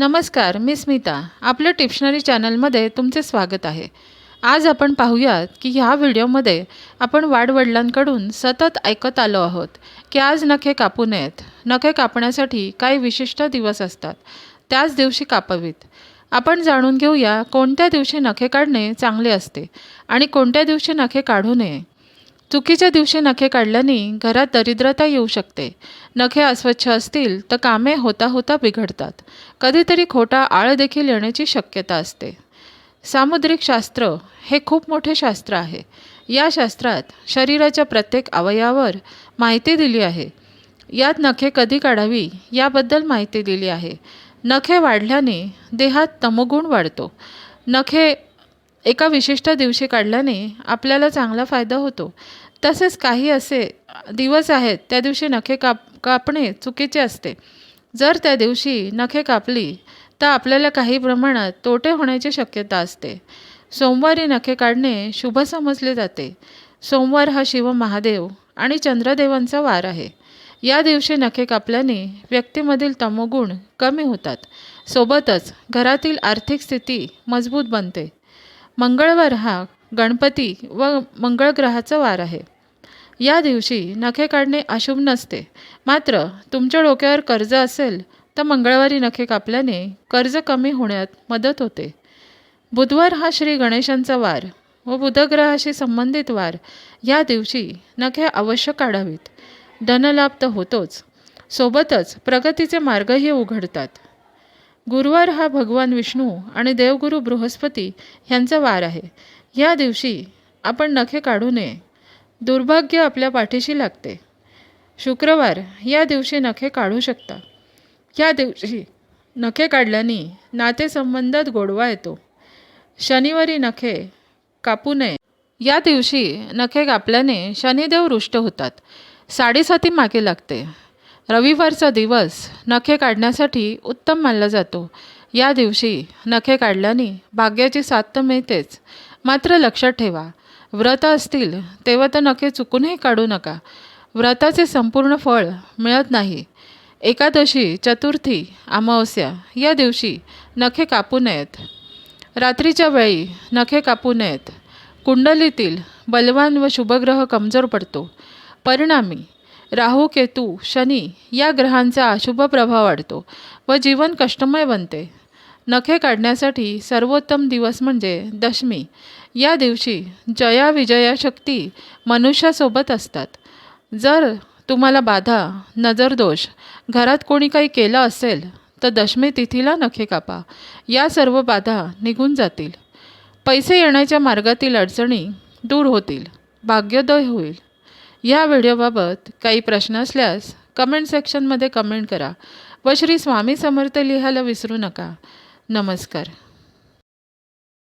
नमस्कार मी स्मिता. आपल्या टिप्शनरी चॅनलमध्ये तुमचे स्वागत आहे. आज आपण पाहूयात की ह्या व्हिडिओमध्ये आपण वाडवडिलांकडून सतत ऐकत आलो आहोत की आज नखे कापू नयेत. नखे कापण्यासाठी काही विशिष्ट दिवस असतात. त्याच दिवशी कापावीत. आपण जाणून घेऊया कोणत्या दिवशी नखे काढणे चांगले असते आणि कोणत्या दिवशी नखे काढू नये. चुकीच्या दिवशी नखे काढल्याने घरात दरिद्रता येऊ शकते. नखे अस्वच्छ असतील तर कामे होता होता बिघडतात. कधीतरी खोटा आळ देखील येण्याची शक्यता असते. सामुद्रिक शास्त्र हे खूप मोठे शास्त्र आहे. या शास्त्रात शरीराच्या प्रत्येक अवयवावर माहिती दिली आहे. यात नखे कधी काढावी याबद्दल माहिती दिली आहे. नखे वाढल्याने देहात तमोगुण वाढतो. नखे एका विशिष्ट दिवशी काढल्याने आपल्याला चांगला फायदा होतो. तसेच काही असे दिवस आहेत त्या दिवशी नखे काप कापणे चुकीचे असते. जर त्या दिवशी नखे कापली तर आपल्याला काही प्रमाणात तोटे होण्याची शक्यता असते. सोमवारी नखे काढणे शुभ समजले जाते. सोमवार हा शिव महादेव आणि चंद्रदेवांचा वार आहे. या दिवशी नखे कापल्याने व्यक्तीमधील तमोगुण कमी होतात. सोबतच घरातील आर्थिक स्थिती मजबूत बनते. मंगळवार हा गणपती व मंगळ ग्रहाचा वार आहे. या दिवशी नखे काढणे अशुभ नसते. मात्र तुमच्या डोक्यावर कर्ज असेल तर मंगळवारी नखे कापल्याने कर्ज कमी होण्यात मदत होते. बुधवार हा श्री गणेशांचा वार व बुधग्रहाशी संबंधित वार या दिवशी नखे अवश्य काढावीत. धनलाभ तर होतोच. सोबतच प्रगतीचे मार्गही उघडतात. गुरुवार हा भगवान विष्णू आणि देवगुरू बृहस्पती ह्यांचा वार आहे. या दिवशी आपण नखे काढू नये. दुर्भाग्य आपल्या पाठीशी लागते. शुक्रवार या दिवशी नखे काढू शकता. या दिवशी नखे काढल्याने नातेसंबंधात गोडवा येतो. शनिवारी नखे कापू नये. या दिवशी नखे कापल्याने शनिदेव रुष्ट होतात. साडेसाती मागे लागते. रविवारचा दिवस नखे काढण्यासाठी उत्तम मानला जातो. या दिवशी नखे काढल्याने भाग्याची साथ तर मिळतेच. मात्र लक्षात ठेवा व्रत असतील तेव्हा तर नखे चुकूनही काढू नका. व्रताचे संपूर्ण फळ मिळत नाही. एकादशी चतुर्थी अमावस्या या दिवशी नखे कापू नयेत. रात्रीच्या वेळी नखे कापू नयेत. कुंडलीतील बलवान व शुभग्रह कमजोर पडतो. परिणामी राहू केतू शनी या ग्रहांचा अशुभ प्रभाव वाढतो व जीवन कष्टमय बनते. नखे काढण्यासाठी सर्वोत्तम दिवस म्हणजे दशमी. या दिवशी जया विजया शक्ती मनुष्यासोबत असतात. जर तुम्हाला बाधा नजरदोष घरात कोणी काही केलं असेल तर दशमी तिथीला नखे कापा. या सर्व बाधा निघून जातील. पैसे येण्याच्या मार्गातील अडचणी दूर होतील. भाग्योदय होईल. या व्हिडिओबाबत काही प्रश्न असल्यास कमेंट सेक्शनमध्ये कमेंट करा व श्री स्वामी समर्थ लिहायला विसरू नका. नमस्कार.